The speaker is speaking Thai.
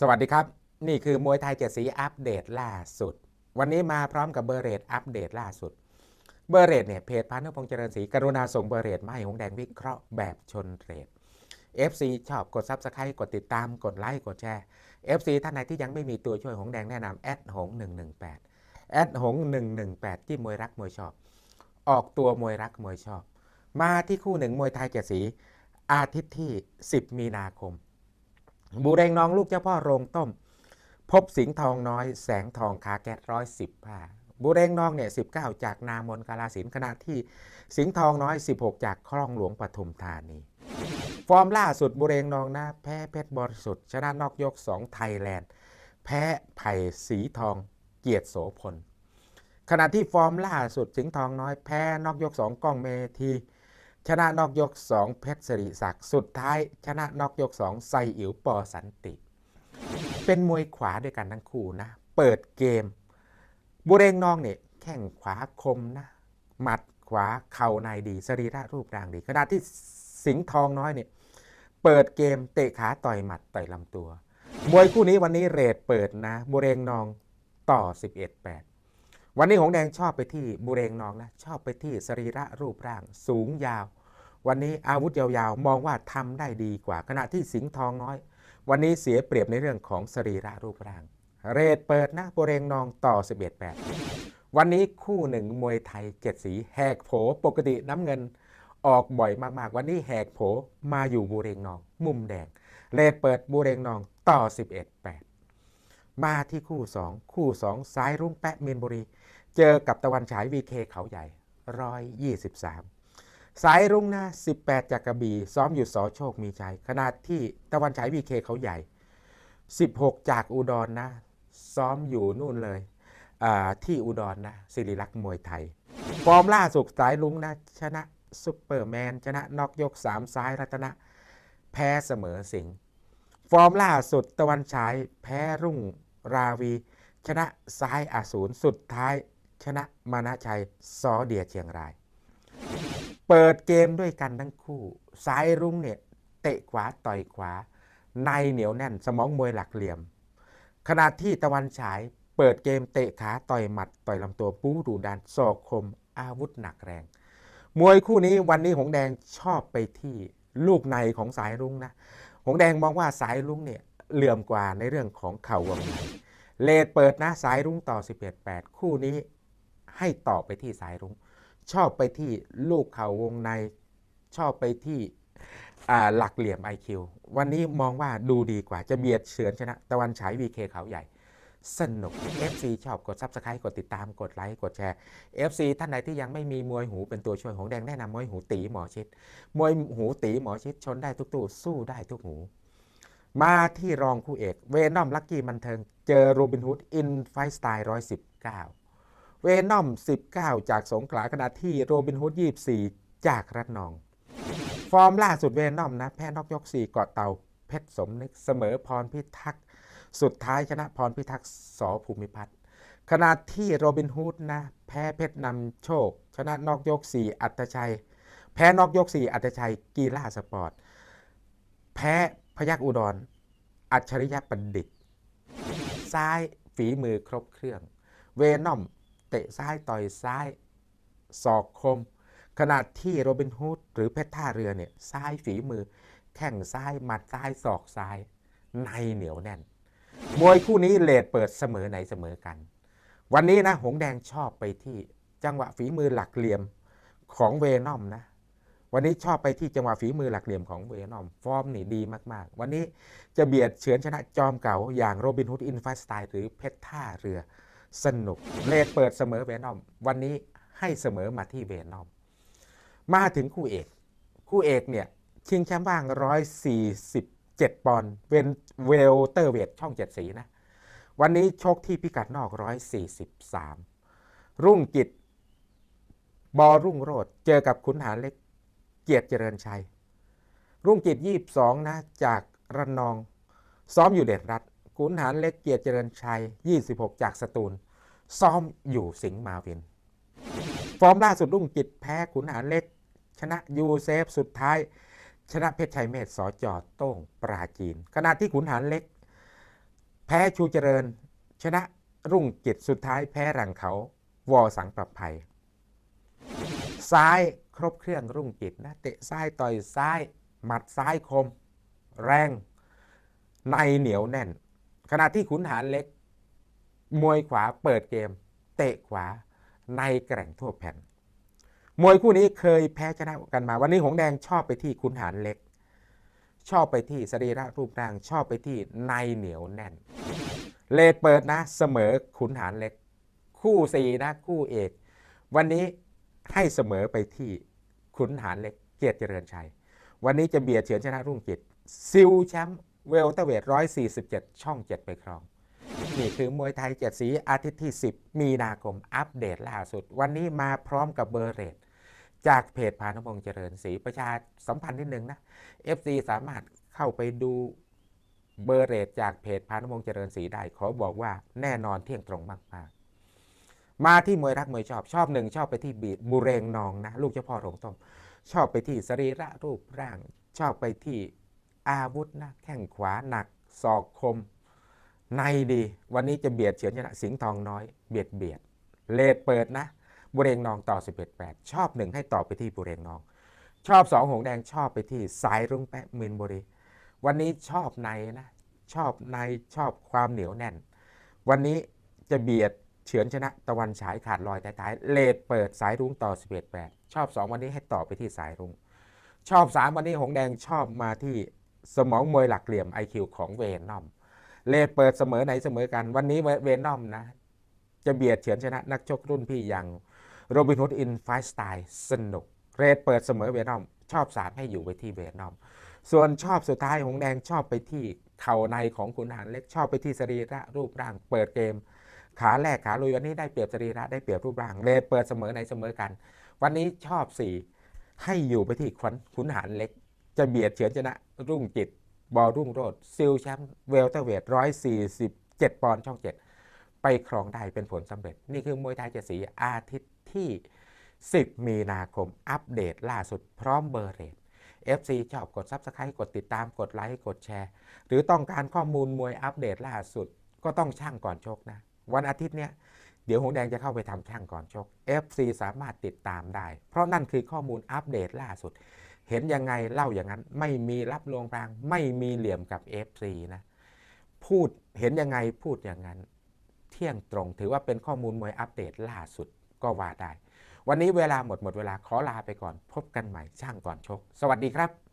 สวัสดีครับ นี่คือมวยไทยเจ็ดสีอัปเดตล่าสุด วันนี้มาพร้อมกับเบอร์เรตอัปเดตล่าสุด เบอร์เรตเนี่ยเพจพานุพงษ์เจริญศรีกรุณาส่งเบอร์เรตมาให้หงแดงวิเคราะห์แบบชนเรท FC ชอบกด Subscribe กดติดตามกดไลค์กดแชร์ FC ท่านไหนที่ยังไม่มีตัวช่วยหงแดงแนะนำแอดหง118แอดหง118ที่มวยรักมวยชอบ ออกตัวมวยรักมวยชอบ มาที่คู่หนึ่งมวยไทยเจ็ดสีอาทิตย์ที่ 10 มีนาคม บูเรงน้องลูกเจ้าพ่อโรงต้ม พบสิงทองน้อยแสงทองคาแก๊สร้อยสิบผ้าบูเรงน้องเนี่ยสิบเก้าจากนามนกาลาสินขณะที่สิงทองน้อย 16 จากคลองหลวงปทุมธานีฟอร์มล่าสุดบุเรงนองนะ แพ้เพชรบริสุทธิ์ชนะนอกยก 2 ไทยแลนด์ แพ้ไผ่สีทองเกียรติโสพล ขณะที่ฟอร์มล่าสุดสิงทองน้อยแพ้นอกยก 2กล้องเมที ชนะนอกยก 2 เพชรสิริศักดิ์สุดท้าย ชนะนอกยก 2 ไซอิ๋วปอสันติ เป็นมวยขวาด้วยกันทั้งคู่นะ เปิดเกม บุเรงนองเนี่ยแข้งขวาคมนะ หมัดขวาเข่าในดีสรีระรูปร่างดีขณะที่สิงห์ทองน้อยเนี่ยเปิดเกมเตะขาต่อยหมัดต่อยลำตัว มวยคู่นี้วันนี้เรทเปิดนะ บุเรงนองต่อ 11-8 วันนี้หงแดงชอบไปที่บุเรงนองนะชอบไปที่สรีระรูปร่างสูงยาว วันนี้อาวุธยาวๆ มองว่าทำได้ดีกว่า ขณะที่สิงห์ทองน้อย วันนี้เสียเปรียบในเรื่องของสรีระรูปร่าง เรทเปิดนะบุเรงนองต่อ 11-8 วันนี้คู่หนึ่งมวยไทยเจ็ดสีแหกโผปกติน้ำเงินออกบ่อยมากๆ วันนี้แหกโผมาอยู่บุเรงนอง มุมแดงเรทเปิดบุเรงนองต่อ 11-8 มาที่คู่ 2 คู่ 2 ซ้ายรุ่งแปะเมียนบุรี เจอกับตะวันฉายวีเคเขาใหญ่123สายรุ่งหน้า18 จากกระบี่ซ้อมอยู่สอโชคมีชัยขณะที่ตะวันฉายวีเคเขาใหญ่ 16 จากอุดรนนะ ซ้อมอยู่นู่นเลยอ่าที่อุดรนนะสิริลักษ์มวยไทย ฟอร์มล่าสุดสายลุงนะ ชนะซุปเปอร์แมน ชนะนอกยก3ซ้ายรัตนะ แพ้เสมอสิงห์ฟอร์มล่าสุดตะวันฉายแพ้รุ่ง ราวี ชนะซ้ายอาสูรสุดท้าย ชนะมานะชัยซอเดียเชียงราย เปิดเกมด้วยกันทั้งคู่ซ้ายรุ่งเนี่ยเตะขวาต่อยขวา ในเหนียวแน่นสมองมวยหลักเหลี่ยม ขณะที่ตะวันฉายเปิดเกมเตะขาต่อยหมัด ต่อยลำตัวปู้ดูดันศอกคมอาวุธหนักแรง มวยคู่นี้วันนี้หงแดงชอบไปที่ลูกในของสายรุ้งนะ หงแดงมองว่าสายรุ้งเนี่ยเหลื่อมกว่าในเรื่องของเข่าวงใน เลดเปิดนะสายรุ้งต่อ 11-8 คู่นี้ให้ต่อไปที่สายรุ้ง ชอบไปที่ลูกเข่าวงใน ชอบไปที่หลักเหลี่ยม IQ วันนี้มองว่าดูดีกว่าจะเบียดเฉือนชนะ ตะวันฉาย VK เขาใหญ่ สนุก FC ชอบกด Subscribe กดติดตามกดไลค์กดแชร์ FC ท่านใดที่ยังไม่มีมวยหูเป็นตัวช่วยของแดงแนะนำมวยหูตีหมอชิด มวยหูตีหมอชิดชนได้ทุกตู้สู้ได้ทุกหู มาที่รองคู่เอกเวนอมลักกี้มันเทิง เจอโรบินฮูดอินไฟสไตล์119เวนอม19จากสงขลาขณะที่โรบินฮูด24จากระนอง ฟอร์มล่าสุดเวนอมนะ แพ้นอกยก4เกาะเตาเพชรสมนึกเสมอพรพิทักษ์สุดท้ายชนะพรพิทักษ์สอภูมิพัฒน์ขณะที่โรบินฮูดนะ แพ้เพชรนำโชค ชนะนอกยก 4 อัตชัย แพ้นอกยก 4 อัตชัยกีฬาสปอร์ต แพ้ พยักอุดร อัจฉริยะบัณฑิต ซ้ายฝีมือครบเครื่อง เวนอม เตะซ้ายต่อยซ้าย ศอกคม ขณะที่โรบินฮูดหรือเพชรท่าเรือเนี่ยซ้ายฝีมือ แข้งซ้ายหมัดซ้ายศอกซ้าย ในเหนียวแน่น มวยคู่นี้เลดเปิดเสมอไหนเสมอกัน วันนี้นะหงแดงชอบไปที่จังหวะฝีมือหลักเหลี่ยมของเวนอมนะ วันนี้ชอบไปที่จังหวะฝีมือหลักเหลี่ยมของเวนอม ฟอร์มนี่ดีมากๆ วันนี้จะเบียดเฉือนชนะจอมเก่าอย่างโรบินฮูดอินฟาสไตล์หรือเพชรท่าเรือ สนุกเลดเปิดเสมอเวนอม วันนี้ให้เสมอมาที่เวนอม มาถึงคู่เอก คู่เอกเนี่ยชิงแชมป์ว่าง 147 ปอนด์เวนเวลเตอร์เวทช่องเจ็ดสีนะ วันนี้ชกที่พิกัดนอก 143 รุ่งกิจบอรุ่งโรดเจอกับขุนหารเล็ก เกียรติเจริญชัย รุ่งกิจ22นะจากระนอง ซ้อมอยู่เด่นรัฐขุนหารเล็กเกียรติเจริญชัย 26 จากสตูล ซ้อมอยู่สิงห์มาวิน ฟอร์มล่าสุดรุ่งกิจแพ้ขุนหารเล็ก ชนะยูเซฟสุดท้าย ชนะเพชรชัยเมธสอจอดโต้งปราจีน ขณะที่ขุนหารเล็ก แพ้ชูเจริญ ชนะรุ่งจิตสุดท้ายแพ้รังเขาวอสังประภัยซ้าย ครบเครื่องรุ่งจิตนะเตะซ้ายต่อยซ้าย หมัดซ้ายคม แรง ในเหนียวแน่น ขณะที่ขุนหารเล็ก มวยขวาเปิดเกม เตะขวาในแกร่งทั่วแผ่น มวยคู่นี้เคยแพ้ชนะกันมา วันนี้หงแดงชอบไปที่ขุนหารเล็ก ชอบไปที่สรีระรูปร่างชอบไปที่ในเหนียวแน่น เลดเปิดนะเสมอขุนหารเล็ก คู่สี่นะคู่เอก วันนี้ ให้เสมอไปที่ขุนหารเล็กเกียรติเจริญชัย วันนี้จะเบียดเฉือนชนะรุ่งจิตซิลแชมป์เวลเตอร์เวท147 ช่อง 7 ไปครอง นี่คือมวยไทยเจ็ดสีอาทิตย์ที่ 10 มีนาคมอัปเดตล่าสุด วันนี้มาพร้อมกับเบอร์เรทจากเพจพานุพงษ์เจริญศรีประชาสัมพันธ์นิดนึงนะ FC สามารถเข้าไปดูเบอร์เรทจากเพจพานุพงษ์เจริญศรีได้ ขอบอกว่าแน่นอนเที่ยงตรงมาก ๆ มาที่มวยรักมวยชอบชอบหนึ่งชอบไปที่บีดบุเรงนองนะลูกเจ้าพ่อโรงต้มชอบไปที่สรีระรูปร่าง ชอบไปที่อาวุธนะแข้งขวาหนักศอกคม ในดี วันนี้จะเบียดเฉือนชนะสิงห์ทองน้อยเบียดเบียด เลดเปิดนะบุเรงนองต่อ11 8 ชอบหนึ่งให้ต่อไปที่บุเรงนอง ชอบสองหงแดงชอบไปที่สายรุ้งแปะมินบุรี วันนี้ชอบในนะชอบในชอบความเหนียวแน่น วันนี้จะเบียด เฉือนชนะตะวันฉายขาดลอยท้ายๆเลดเปิดสายรุ้งต่อ 11 8 ชอบ 2 วันนี้ให้ต่อไปที่สายรุ้งชอบ 3 วันนี้หงแดงชอบมาที่สมองมวยหลักเหลี่ยม IQ ของเวนนอม เลดเปิดเสมอไหนเสมอกันวันนี้เวนนอมนะ จะเบียดเฉือนชนะนักชกรุ่นพี่อย่างโรบินฮูดอินไฟสไตล์สนุกเรดเปิดเสมอเวนอม ชอบ 3 ให้อยู่ไปที่เวนอม ส่วนชอบสุดท้ายหงแดงชอบไปที่เข่าในของคุณหารเล็กชอบไปที่สรีระรูปร่างเปิดเกม ขาแรกขาลุยวันนี้ได้เปรียบสรีระได้เปรียบรูปร่างเรดเปิดเสมอในเสมอกัน วันนี้ชอบ4ให้อยู่ไปที่ขุนหารเล็ก จะเบียดเฉือนชนะ รุ่งจิต บอลรุ่งโรดซิลแชมป์เวลเตอร์เวทร้อยสี่สิบเจ็ดปอนด์ช่องเจ็ดไปครองได้เป็นผลสำเร็จ นี่คือมวยไทยเจ็ดสีอาทิตย์ที่ 10 มีนาคมอัปเดตล่าสุดพร้อมเบอร์เรท FC ชอบกด Subscribe กดติดตามกดไลค์กดแชร์ หรือต้องการข้อมูลมวยอัปเดตล่าสุด ก็ต้องช่างก่อนชกนะ วันอาทิตย์เนี้ยเดี๋ยวหงแดงจะเข้าไปทำช่างก่อนชก FC สามารถติดตามได้ เพราะนั่นคือข้อมูลอัปเดตล่าสุด เห็นยังไงเล่าอย่างนั้น ไม่มีรับลวงพราง ไม่มีเหลี่ยมกับ FC นะ พูดเห็นยังไงพูดอย่างนั้น เที่ยงตรงถือว่าเป็นข้อมูลมวยอัปเดตล่าสุดก็ว่าได้ วันนี้เวลาหมดหมดเวลาขอลาไปก่อน พบกันใหม่ช่างก่อนชก สวัสดีครับ